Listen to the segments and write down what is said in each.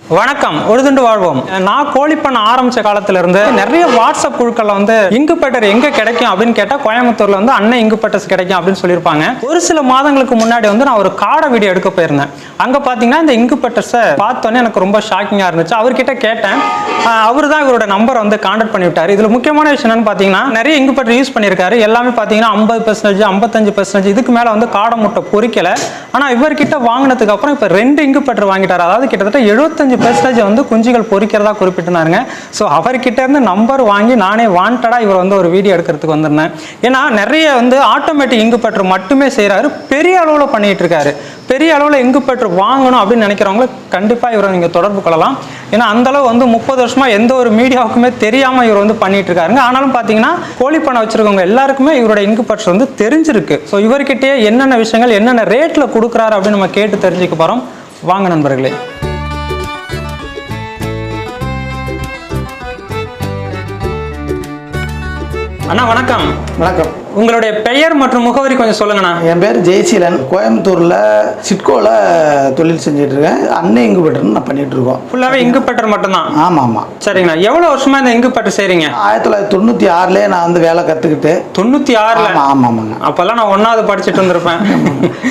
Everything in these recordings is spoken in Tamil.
வணக்கம் ஒரு வாழ்வோம். நான் கோழி பண்ண ஆரம்பிச்ச காலத்துல இருந்து நிறைய வாட்ஸ்அப் குழுக்கள்ல வந்து இங்குப்பட்டர் எங்க கிடைக்கும் அப்படின்னு கேட்டா கோயம்புத்தூர்ல வந்து அண்ணன் இங்குப்பட்டர்ஸ் கிடைக்கும் அப்படின்னு சொல்லியிருப்பாங்க. ஒரு சில மாதங்களுக்கு முன்னாடி வந்து நான் ஒரு காடை வீடியோ எடுக்க போயிருந்தேன். அங்க பாத்தீங்கன்னா இந்த இங்குப்பட்டர்ஸை பார்த்தோன்னே எனக்கு ரொம்ப ஷாக்கிங்கா இருந்துச்சு. அவர்கிட்ட கேட்டேன். அவர் தான் இவரோட நம்பரை வந்து கான்டாக்ட் பண்ணி விட்டாரு. இதுல முக்கியமான விஷயம் என்னன்னு பாத்தீங்கன்னா நிறைய இங்குப்பட்டர் யூஸ் பண்ணியிருக்காரு. எல்லாமே பாத்தீங்கன்னா ஐம்பது பெர்சன்டேஜ் ஐம்பத்தஞ்சு பெர்சன்டேஜ் இதுக்கு மேல வந்து காடை முட்டை பொறிக்கல. ஆனா இவர்கிட்ட வாங்கினதுக்கு அப்புறம் இப்ப ரெண்டு இங்குப்பட்டர் வாங்கிட்டாரு. அதாவது கிட்டத்தட்ட எழுபத்தஞ்சு பெர்சன்டேஜ் வந்து குஞ்சுகள் பொறிக்கிறதா குறிப்பிட்டிருந்தாருங்க. ஸோ அவர்கிட்ட இருந்து நம்பர் வாங்கி நானே வாண்டடா இவர் வந்து ஒரு வீடியோ எடுக்கிறதுக்கு வந்திருந்தேன். ஏன்னா நிறைய வந்து ஆட்டோமேட்டிக் இங்குப்பட்டர் மட்டுமே செய்கிறாரு பெரிய அளவில் பண்ணிட்டு இருக்காரு. பெரிய அளவில் இங்குப்பட்டர் வாங்கணும் அப்படின்னு நினைக்கிறவங்க கண்டிப்பாக இவரை நீங்கள் தொடர்பு கொள்ளலாம். ஏன்னா அந்த அளவு வந்து முப்பது வருஷமா எந்த ஒரு மீடியாவுக்குமே தெரியாம இவர் வந்து பண்ணிட்டு இருக்காருங்க. ஆனாலும் பார்த்தீங்கன்னா கோழி பண்ணை வச்சிருக்கவங்க எல்லாருக்குமே இவரோட இங்குப்பட்டர் வந்து தெரிஞ்சிருக்கு. ஸோ இவர்கிட்டயே என்னென்ன விஷயங்கள் என்னென்ன ரேட்டில் கொடுக்குறாரு அப்படின்னு நம்ம கேட்டு தெரிஞ்சுக்க போகிறோம் வாங்க நண்பர்களே. அண்ணா வணக்கம். வணக்கம். உங்களுடைய பெயர் மற்றும் முகவரி கொஞ்சம் சொல்லுங்கண்ணா. என் பேர் ஜெயசீலன். கோயம்புத்தூரில் சிட்கோவில் தொழில் செஞ்சுட்டு இருக்கேன் அன்னை இங்குபெட்டர்னு நான் பண்ணிட்டு இருக்கோம் ஃபுல்லாகவே இங்குப்பட்டர் மட்டும்தான்? ஆமாம். ஆமாம் சரிங்கண்ணா. எவ்வளோ வருஷமா இந்த இங்குப்பட்டர் செய்றீங்க? ஆயிரத்தி தொள்ளாயிரத்தி தொண்ணூற்றி ஆறுலேயே நான் வந்து வேலை கற்றுக்கிட்டு தொண்ணூற்றி ஆறில்? ஆமாம் ஆமாங்க அப்போல்லாம் நான் ஒன்றாவது படிச்சுட்டு வந்திருப்பேன்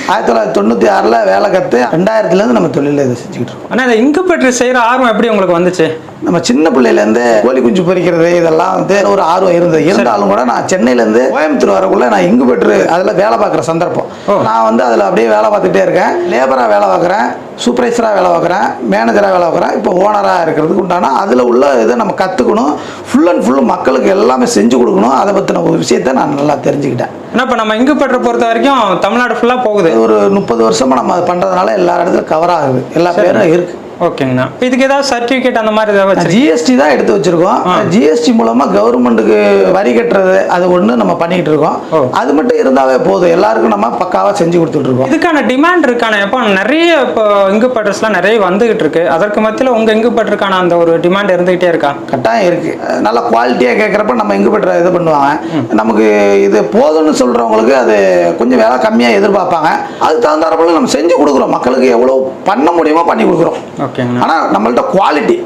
ஆயிரத்தி தொள்ளாயிரத்தி தொண்ணூற்றி ஆறில் வேலை கற்று ரெண்டாயிரத்துலேருந்து நம்ம தொழிலில் இதை செஞ்சுக்கிட்டு இருக்கோம். ஆனால் இந்த இங்குப்பட்டர் செய்கிற ஆர்வம் எப்படி உங்களுக்கு வந்துச்சு? நம்ம சின்ன பிள்ளையிலேருந்து கோழி குஞ்சு பொரிக்கிறது இதெல்லாம் வந்து ஒரு ஆர்வம் இருந்தது. இருந்தாலும் கூட நான் சென்னையிலேருந்து கோயம்புத்தூர் வரக்குள்ள நான் இங்கு பெற்று அதில் வேலை பார்க்குற சந்தர்ப்பம். நான் வந்து அதில் அப்படியே வேலை பார்த்துட்டே இருக்கேன். லேபராக வேலை பார்க்குறேன் சூப்பர்வைசராக வேலை பார்க்குறேன் மேனேஜராக வேலை பார்க்குறேன். இப்போ ஓனராக இருக்கிறதுக்கு உண்டான அதில் உள்ள இதை நம்ம கற்றுக்கணும். ஃபுல் அண்ட் ஃபுல் மக்களுக்கு எல்லாமே செஞ்சு கொடுக்கணும். அதை பற்றின ஒரு விஷயத்தை நான் நல்லா தெரிஞ்சுக்கிட்டேன். ஏன்னா இப்போ நம்ம இங்குப்பட்டர் பொறுத்த வரைக்கும் தமிழ்நாடு ஃபுல்லாக போகுது. ஒரு முப்பது வருஷமாக நம்ம அதை பண்ணுறதுனால எல்லா இடத்துலையும் கவர் ஆகுது. எல்லா பேரும் இருக்குது ஓகேங்கண்ணா. இதுக்கு ஏதாவது சர்டிஃபிகேட் அந்த மாதிரி ஏதாவது ஜிஎஸ்டி தான் எடுத்து வச்சிருக்கோம். ஜிஎஸ்டி மூலமா கவர்மெண்ட்டுக்கு வரி கட்டுறது அது ஒண்ணு நம்ம பண்ணிக்கிட்டு இருக்கோம். அது மட்டும் இருந்தாவே போதும். எல்லாருக்கும் நம்ம பக்காவா செஞ்சு கொடுத்துட்டு இருக்கோம். இதுக்கான டிமாண்ட் இருக்கான இப்போ நிறைய இப்போ இங்குப்பட்டர்ஸ்லாம் நிறைய வந்துகிட்டு இருக்கு. அதற்கு மத்தியில் உங்கள் இங்குப்பட்டருக்கான அந்த ஒரு டிமாண்ட் இருந்துகிட்டே இருக்கா? கட்டாயம் இருக்கு. நல்ல குவாலிட்டியா கேட்குறப்ப நம்ம பெற்ற இது பண்ணுவாங்க. நமக்கு இது போதும்னு சொல்றவங்களுக்கு அது கொஞ்சம் விலை கம்மியா எதிர்பார்ப்பாங்க. அதுக்கு தகுந்தாறப்பல நம்ம செஞ்சு கொடுக்குறோம். மக்களுக்கு எவ்வளவு பண்ண முடியுமோ பண்ணி கொடுக்குறோம். ஓகேங்கண்ணா ஆனா நம்மள்ட்ட குவாலிட்டி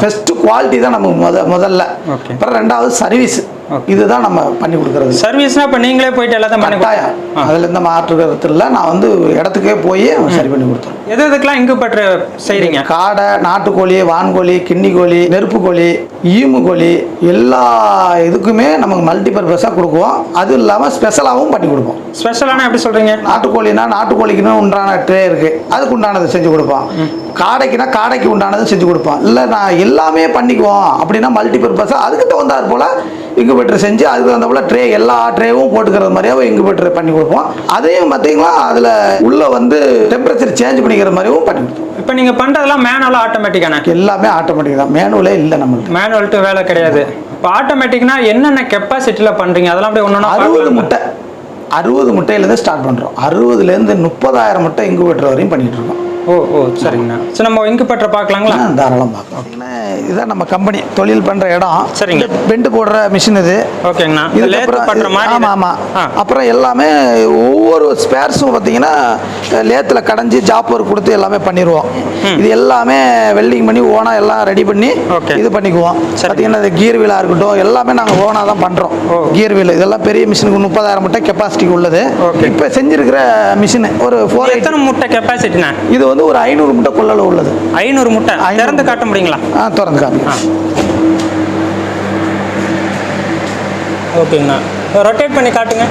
ஃபர்ஸ்ட் குவாலிட்டி தான் நமக்கு முத முதல்ல. அப்புறம் ரெண்டாவது சர்வீஸ். இதுதான் நம்ம பண்ணி கொடுக்கறது. சர்வீஸ்னா இப்போ நீங்களே போயிட்டு எல்லாத்தையும் பண்ணி கட்டாயம். அதுல எந்த மாற்று கருத்து இல்லை. நான் வந்து இடத்துக்கே போய் சரி பண்ணி கொடுத்துருவேன் எது எதுக்கெல்லாம் இங்குப்பட்டர் செய்கிறீங்க காடை நாட்டுக்கோழி வான்கோழி கிண்ணி கோழி நெருப்பு கோழி ஈமு கோழி எல்லா இதுக்குமே நமக்கு மல்டி பர்பஸாக கொடுக்குவோம். அது இல்லாமல் ஸ்பெஷலாகவும் பண்ணி கொடுப்போம். ஸ்பெஷலான எப்படி சொல்கிறீங்க நாட்டுக்கோழினா நாட்டுக்கோழிக்குன்னு உண்டான ட்ரே இருக்கு. அதுக்கு உண்டானதை செஞ்சு கொடுப்போம். காடைக்குனா காடைக்கு உண்டானதை செஞ்சு கொடுப்போம். இல்லை நான் எல்லாமே பண்ணிக்குவோம். அப்படின்னா மல்டி பர்பஸாக அதுக்கு தகுந்தாற் போல் இங்குபெட்டர் செஞ்சு அதுக்கு தகுந்த போல் ட்ரே எல்லா ட்ரேவும் போட்டுக்கிறது மாதிரியாவும் இங்குபெட்டர் பண்ணி கொடுப்போம். அதையும் பார்த்தீங்கன்னா அதில் உள்ள வந்து டெம்பரேச்சர் சேஞ்ச் பண்ணிக்கிற மாதிரியும் பண்ணி கொடுப்போம். இப்போ நீங்கள் பண்ணுறதெல்லாம் மேனுவலாக ஆட்டோமேட்டிக்கான எல்லாமே ஆட்டோமேட்டிக் தான். மேனுவலே இல்லை நம்மளுக்கு. மேனுவல் டு வேலை கிடையாது. இப்போ ஆட்டோமேட்டிக்னா என்னென்ன கெப்பாசிட்டியில் பண்ணுறீங்க அதெல்லாம் அப்படியே ஒன்று அறுபது முட்டை. அறுபது முட்டையிலேருந்து ஸ்டார்ட் பண்ணுறோம் அறுபதுலேருந்து முப்பதாயிரம் முட்டை இங்குபெட்டர் வரையும் பண்ணிட்டு இருக்கோம். ஓ ஓ சரிங்கண்ணா சரி நம்ம இங்குப்பட்டர் பார்க்கலாங்களா ஆ, தாராளம் பார்க்கலாம் இதான் நம்ம கம்பெனி தொழில் பண்ற இடம் சரிங்க. பெண்டு போடுற மிஷின் இது ஓகேங்கண்ணா இந்த லேத்து இதுக்கப்புறம் பட்டுற மாதிரி ஆமா இது. ஆமா ஆ. அப்புறம் எல்லாமே ஒவ்வொரு ஸ்பேர்ஸும் பார்த்தீங்கன்னா லேத்துல கடைஞ்சி ஜாப் ஒர்க் கொடுத்து எல்லாமே பண்ணிடுவோம் இது எல்லாமே வெல்டிங் பண்ணி ஓனா எல்லாம் ரெடி பண்ணி. இது பண்ணிக்குவோம். பார்த்தீங்கன்னா இந்த கீர் வீலா இருக்கட்டும் எல்லாமே நாங்கள் ஓனா தான் பண்றோம் ஓ. கீர் வீல் இதெல்லாம் பெரிய மிஷினுக்கு முப்பதாயிரம் முட்டை கெப்பாசிட்டிக்கு உள்ளது. இப்போ செஞ்சிருக்கிற மிஷின் ஒரு ஃபோர் இது எத்தனை முட்டை கெப்பாசிட்டிண்ணா இது வந்து ஒரு ஐநூறு முட்டை கொள்ளல உள்ளது. ஐநூறு முட்டை. திறந்து காட்ட முடியுங்களா? ஆ திறந்து ஆ. ஓகேங்கண்ணா. ரொட்டேட் பண்ணி காட்டுங்க.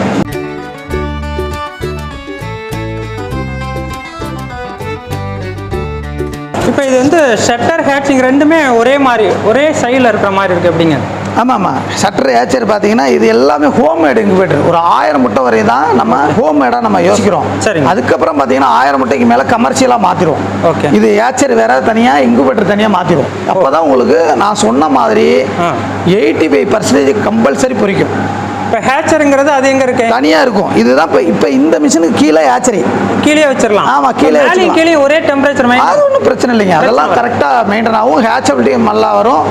இப்போ இது வந்து ஷட்டர் ஹேட்சிங் ரெண்டுமே ஒரே மாதிரி ஒரே சைடில் இருக்கிற மாதிரி இருக்கு எப்படிங்க? ஆமாம் ஆமாம் சட்டர் ஏச்சர் பார்த்தீங்கன்னா இது எல்லாமே ஹோம் மேடு இன்குபேட்டர் ஒரு ஆயிரம் முட்டை வரை தான் நம்ம ஹோம் மேடாக நம்ம யோசிக்கிறோம் சரிங்க. அதுக்கப்புறம் பார்த்தீங்கன்னா ஆயிரம் முட்டைக்கு மேலே கமர்ஷியலாக மாற்றிடுவோம் Okay. இது ஏச்சர் வேற தனியாக இன்குபேட்டர் தனியாக மாற்றிடும் அப்போ தான் உங்களுக்கு நான் சொன்ன மாதிரி. எயிட்டி ஃபைவ் பர்சன்டேஜ் கம்பல்சரி பொரிக்கும் இப்போ ஹேட்ச் ஹேச்சருங்கிறது அது எங்க இருக்கு? தனியா இருக்கும். இதுதான் இப்போ இப்போ இந்த மிஷினுக்கு கீழே ஆச்சரி கீழே வச்சிடலாம் ஆமா, கீழே மேலேயும் வச்சிடலாம். கீழே ஒரே டெம்பரேச்சர் அது ஒன்றும் பிரச்சனை இல்லைங்க. அதெல்லாம். கரெக்டாக மெயின்டைன் ஆகும். ஹேச்சபிலிட்டியும் நல்லா வரும்.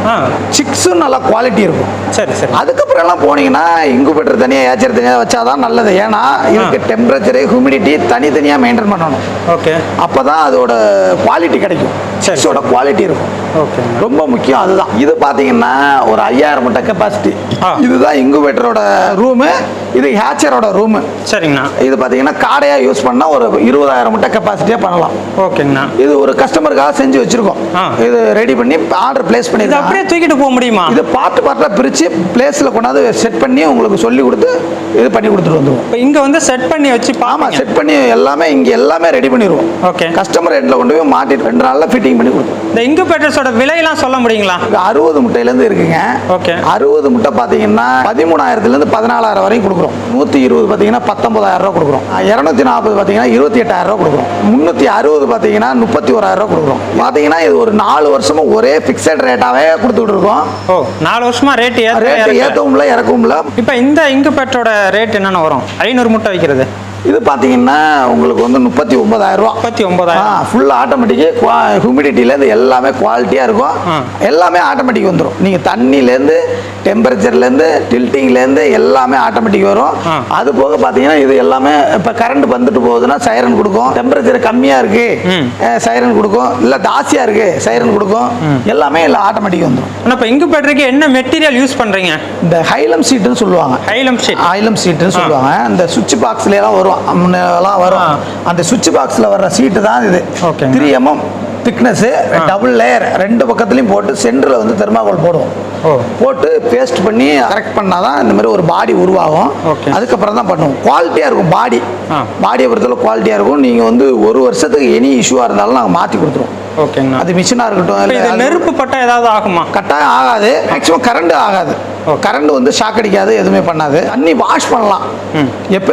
சிக்ஸும் நல்லா குவாலிட்டி இருக்கும். சரி சரி. அதுக்கப்புறம் எல்லாம் போனீங்கன்னா இங்குபெட்டர் தனியாக ஏச்சர் தனியாக வச்சாதான் நல்லது. ஏன்னா இதுக்கு டெம்பரேச்சரு ஹியூமிடிட்டி தனித்தனியாக மெயின்டைன் பண்ணணும். ஓகே. அப்போ தான் அதோட குவாலிட்டி கிடைக்கும். சிக்ஸோட குவாலிட்டி இருக்கும். ஓகே ரொம்ப முக்கியம் அதுதான். இது பார்த்தீங்கன்னா ஒரு ஐயாயிரம் முட்டை கெப்பாசிட்டி. இதுதான் இங்குபேட்டரோட ரூமு 네? இது ஹேச்சரோட ரூமு சரிங்கண்ணா. இது பார்த்தீங்கன்னா காடையாக யூஸ் பண்ணால் ஒரு இருபதாயிரம் முட்டை கெப்பாசிட்டியாக பண்ணலாம். ஓகேங்கண்ணா. இது ஒரு கஸ்டமருக்காக செஞ்சு வச்சிருக்கோம். இது ரெடி பண்ணி ஆர்டர் பிளேஸ் இது பண்ணிருக்கோம். அப்படியே தூக்கிட்டு போக முடியுமா? இது பார்ட் பார்ட்டாக பிரித்து பிளேஸில் கொண்டாந்து செட் பண்ணி உங்களுக்கு சொல்லி கொடுத்து இது பண்ணி கொடுத்துட்டு வந்துருவோம். இப்போ இங்க வந்து செட் பண்ணி வச்சு ஆமாம் பாமா செட் பண்ணி எல்லாமே இங்கே எல்லாமே ரெடி பண்ணிடுவோம் ஓகே. கஸ்டமர் எண்டில் கொண்டு போய் மாட்டிட்டு ரெண்டு நாளில் ஃபிட்டிங் பண்ணி கொடுத்துருவோம். இந்த இன்குபேட்டர்ஸோட விலையெல்லாம் சொல்ல முடியுங்களா? இது அறுபது முட்டையிலேருந்து இருக்குங்க. ஓகே. அறுபது முட்டை பார்த்தீங்கன்னா பதிமூணாயிரத்துலேருந்து பதினாலாயிரம் வரைக்கும் கொடுக்குறோம். நூற்றி இருபது பார்த்தீங்கன்னா பத்தொன்பதாயிரம் ரூபா கொடுக்குறோம். இரநூத்தி நாற்பது பார்த்தீங்கன்னா இருபத்தி எட்டாயிரம் ரூபா கொடுக்குறோம். முந்நூற்றி அறுபது பார்த்தீங்கன்னா முப்பத்தி ஓராயிரம் ரூபா கொடுக்குறோம். பார்த்தீங்கன்னா இது ஒரு நாலு வருஷமா ஒரே ஃபிக்ஸட் ரேட்டாகவே கொடுத்துட்டு இருக்கோம். ஓ நாலு வருஷமா ரேட் ஏற்ற ஏற்றவும்ல இறக்கவும்ல இப்போ இந்த இன்குபேட்டரோட ரேட் என்னென்ன வரும்? ஐநூறு முட்டை வைக்கிறது. இது பார்த்தீங்கன்னா உங்களுக்கு வந்து முப்பத்தி ஒன்பதாயிரம் ரூபா. முப்பத்தி ஒன்பதாயிரம். ஃபுல் ஆட்டோமேட்டிக்கு ஹியூமிடிட்டிலேருந்து எல்லாமே குவாலிட்டியாக இருக்கும். எல்லாமே ஆட்டோமேட்டிக் வந்துடும் நீங்கள் தண்ணிலேருந்து டெம்பரேச்சர்லேருந்து டில்ட்டிங்லேருந்து எல்லாமே ஆட்டோமேட்டிக் வரும். அது போக பார்த்தீங்கன்னா இது எல்லாமே இப்போ கரண்ட் வந்துட்டு போகுதுன்னா சைரன் கொடுக்கும். டெம்பரேச்சர் கம்மியாக இருக்கு. சைரன் கொடுக்கும். இல்லை ஜாஸ்தியாக இருக்கு சைரன் கொடுக்கும். எல்லாமே இல்லை ஆட்டோமேட்டிக் வந்துடும் ஆனால் இப்போ இன்குபேட்டருக்கு என்ன மெட்டீரியல் யூஸ் பண்றீங்க? இந்த ஹைலம் சீட்டுன்னு சொல்லுவாங்க. ஹைலம் ஷீட் ஆயிலம் சீட்டுன்னு சொல்லுவாங்க. அந்த சுவிட்ச் பாக்ஸ்ல எல்லாம் வரும். முன்னெல்லாம் வரும். அந்த சுவிட்ச் பாக்ஸ்ல வர்ற சீட்டு தான் இது ஓகேங்க. Three mm thickness double layer ரெண்டு பக்கத்துலையும் போட்டு சென்டரில் வந்து தெர்மாகோல் போடுவோம். போட்டு பேஸ்ட் பண்ணி கரெக்ட் பண்ணாதான் இந்த மாதிரி ஒரு பாடி உருவாகும். அதுக்கப்புறம் தான் பண்ணுவோம். குவாலிட்டியாக இருக்கும் பாடி. பாடியை பொறுத்தவரை குவாலிட்டியாக இருக்கும். நீங்கள் வந்து ஒரு வருஷத்துக்கு எனி இஷ்யூவாக இருந்தாலும் நாங்கள் மாற்றி கொடுத்துருவோம். ஓகேங்கண்ணா. அது மிஷினாக இருக்கட்டும் நெருப்பு பட்டா ஏதாவது ஆகுமா? கட்டாயம் ஆகாது. மேக்ஸிமம் கரண்ட் ஆகாது. கரண்ட் வந்து ஷாக் அடிக்காது எதுவுமே பண்ணாது. தண்ணி வாஷ் பண்ணலாம். எப்போ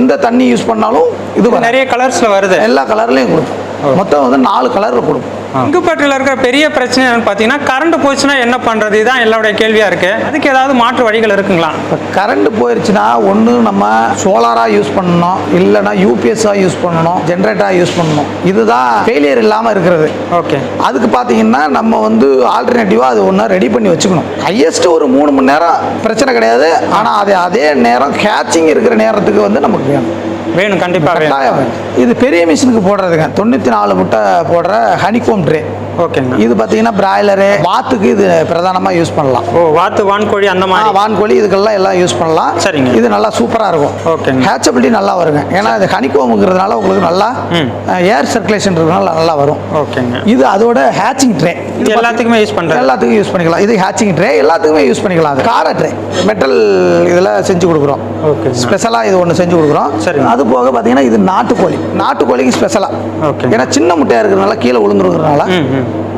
எந்த தண்ணி யூஸ் பண்ணாலும் இது. நிறைய கலர்ஸ்ல வருது. எல்லா கலர்லையும் கொடுப்போம். மொத்தம் வந்து நாலு கலரில் கொடுப்போம் இன்குபேட்டரில் இருக்கிற பெரிய பிரச்சனை பார்த்தீங்கன்னா கரண்ட் போச்சுன்னா என்ன பண்றது? இதுதான் எல்லாருடைய கேள்வியா இருக்கு. அதுக்கு ஏதாவது மாற்று வழிகள் இருக்குங்களா? இப்போ கரண்ட் போயிருச்சுன்னா ஒன்று நம்ம சோலாராக யூஸ் பண்ணணும் இல்லைன்னா யூபிஎஸ்ஸாக யூஸ் பண்ணணும் ஜென்ரேட்டராக யூஸ் பண்ணணும். இதுதான் ஃபெயிலியர் இல்லாமல் இருக்கிறது. ஓகே. அதுக்கு பார்த்தீங்கன்னா நம்ம வந்து ஆல்டர்னேட்டிவாக அது ஒன்றா ரெடி பண்ணி வச்சுக்கணும். ஹையஸ்ட் ஒரு மூணு மணி நேரம் பிரச்சனை கிடையாது. ஆனால் அது அதே நேரம் கேட்சிங் இருக்கிற நேரத்துக்கு வந்து நமக்கு வேணும். வேணும் கண்டிப்பாக இது பெரிய மிஷினுக்கு போடுறதுங்க. தொண்ணூற்றி நாலு முட்டை போடுற ஹனிகோம் ட்ரே ஓகேங்கண்ணா இது பார்த்தீங்கன்னா பிராய்லரு வாத்துக்கு இது பிரதானமாக யூஸ் பண்ணலாம். ஓ வாத்து வான்கோழி அந்த மாதிரி? வான்கோழி இதுக்கெல்லாம் எல்லாம் யூஸ் பண்ணலாம். சரிங்க. இது நல்லா சூப்பராக இருக்கும். ஓகேங்க. ஹேச்சபிலிட்டி நல்லா வருங்க. ஏன்னா இது ஹனிகோமுங்கிறதுனால உங்களுக்கு நல்லா. ஏர் சர்க்குலேஷன் இருக்கிறதுனால நல்லா வரும். ஓகேங்க. இது அதோட ஹேச்சிங் ட்ரே இது எல்லாத்துக்குமே யூஸ் பண்றது? எல்லாத்துக்கும் யூஸ் பண்ணிக்கலாம். இது ஹேச்சிங் ட்ரே எல்லாத்துக்குமே யூஸ் பண்ணிக்கலாம். அது கார ட்ரே மெட்டல் இதில் செஞ்சு கொடுக்குறோம். ஓகே ஸ்பெஷலாக இது ஒன்று செஞ்சு கொடுக்குறோம். சரிங்க. அது போக பார்த்தீங்கன்னா இது நாட்டுக்கோழி. நாட்டுக்கோழிக்கு ஸ்பெஷலாக ஓகே ஏன்னா சின்ன முட்டையாக இருக்கிறதுனால கீழே விழுந்துருக்கிறதுனால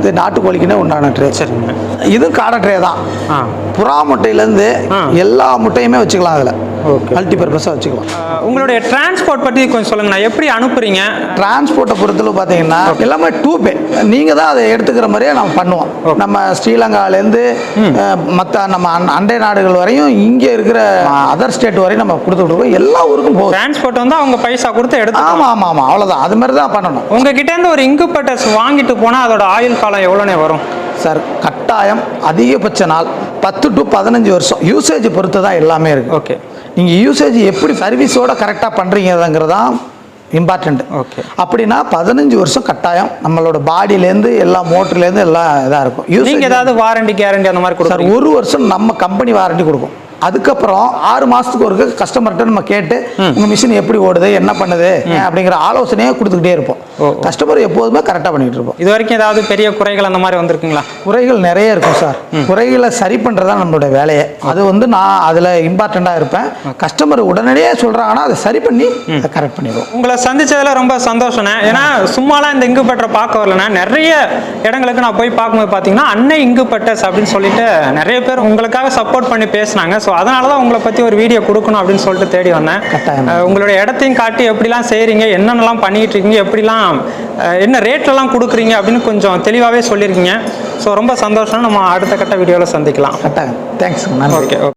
இது நாட்டுக்கோழிக்குன்னே உண்டான ட்ரே சரிங்க இது காடை ட்ரே தான். புறா முட்டையிலேருந்து. எல்லா முட்டையுமே வச்சுக்கலாம் அதில். மல்டி பர்பஸாக வச்சுக்கலாம் உங்களுடைய டிரான்ஸ்போர்ட் பற்றி கொஞ்சம் சொல்லுங்கண்ணா. எப்படி அனுப்புறீங்க? டிரான்ஸ்போர்ட்டை பொறுத்தளவு பார்த்தீங்கன்னா எல்லாமே டூ பே நீங்கள் தான் அதை எடுத்துக்கிற மாதிரியே நம்ம பண்ணுவோம். நம்ம ஸ்ரீலங்காலேருந்து மற்ற நம்ம அண்- அண்டை நாடுகள் வரையும் இங்கே இருக்கிற அதர் ஸ்டேட் வரையும் நம்ம கொடுத்துட்டு இருக்கோம் எல்லா ஊருக்கும் போகுது டிரான்ஸ்போர்ட் வந்து அவங்க பைசா கொடுத்து எடுத்து ஆமாம் ஆமாம் ஆமாம் அவ்வளோதான் அது மாதிரி தான் பண்ணணும். உங்ககிட்ட இருந்து ஒரு இன்குபேட்டர்ஸ் வாங்கிட்டு போனா அதோட ஆயுள் காலம் எவ்வளோனே வரும்? சார் கட்டாயம் அதிகபட்ச நாள் பத்து டு பதினஞ்சு வருஷம். யூசேஜ் பொறுத்து தான் எல்லாமே இருக்குது ஓகே நீங்கள் யூசேஜ் எப்படி சர்வீஸோட கரெக்டாக பண்ணுறீங்கிறதுங்கிறது தான் இம்பார்ட்டண்ட் ஓகே அப்படின்னா பதினஞ்சு வருஷம் கட்டாயம் நம்மளோட பாடியிலேருந்து எல்லா மோட்டர்லேருந்து எல்லாம் இதாக இருக்கும். யூசேஜ் ஏதாவது வாரண்டி கேரண்டி அந்த மாதிரி கொடுக்குறீங்க? ஒரு வருஷம் நம்ம கம்பெனி வாரண்டி கொடுக்கும். அதுக்கப்புறம் ஆறு மாதத்துக்கு ஒரு கஸ்டமர்கிட்ட நம்ம கேட்டு உங்கள் மிஷின் எப்படி ஓடுது? என்ன பண்ணுது? அப்படிங்கிற ஆலோசனையே கொடுத்துக்கிட்டே இருப்போம். கஸ்டமர் எப்போதுமே கரெக்டாக பண்ணிகிட்டு இருப்போம். இது வரைக்கும் ஏதாவது பெரிய குறைகள் அந்த மாதிரி வந்திருக்குங்களா? குறைகள் நிறைய இருக்கும் சார் குறைகளை சரி பண்ணுறது தான் நம்மளுடைய வேலையே. அது வந்து நான் அதில் இம்பார்ட்டண்ட்டாக இருப்பேன். கஸ்டமர் உடனடியே சொல்கிறாங்கன்னா அதை சரி பண்ணி அதை கரெக்ட் பண்ணிடுவோம். உங்களை சந்திச்சதுல ரொம்ப சந்தோஷண்ணே ஏன்னா சும்மாலாம் இந்த இங்கு பட்டரை பார்க்க வரலண்ணே. நிறைய இடங்களுக்கு நான் போய் பார்க்கும்போது பார்த்தீங்கன்னா அன்னை இங்கு பட்டர்ஸ் அப்படின்னு சொல்லிட்டு நிறைய பேர் உங்களுக்காக சப்போர்ட் பண்ணி பேசுனாங்க. ஸோ அதனால தான் உங்களை பற்றி ஒரு வீடியோ கொடுக்கணும் அப்படின்னு சொல்லிட்டு தேடி வந்தேன். உங்களுடைய இடத்தையும் காட்டி எப்படிலாம் செய்கிறீங்க என்னென்னலாம் பண்ணிட்டு இருக்கீங்க எப்படிலாம் என்ன ரேட்லலாம் கொடுக்குறீங்க அப்படின்னு கொஞ்சம் தெளிவாகவே சொல்லியிருக்கீங்க. ஸோ ரொம்ப சந்தோஷம். நம்ம அடுத்த கட்ட வீடியோவில் சந்திக்கலாம். கட்டாயம். Thanks okay okay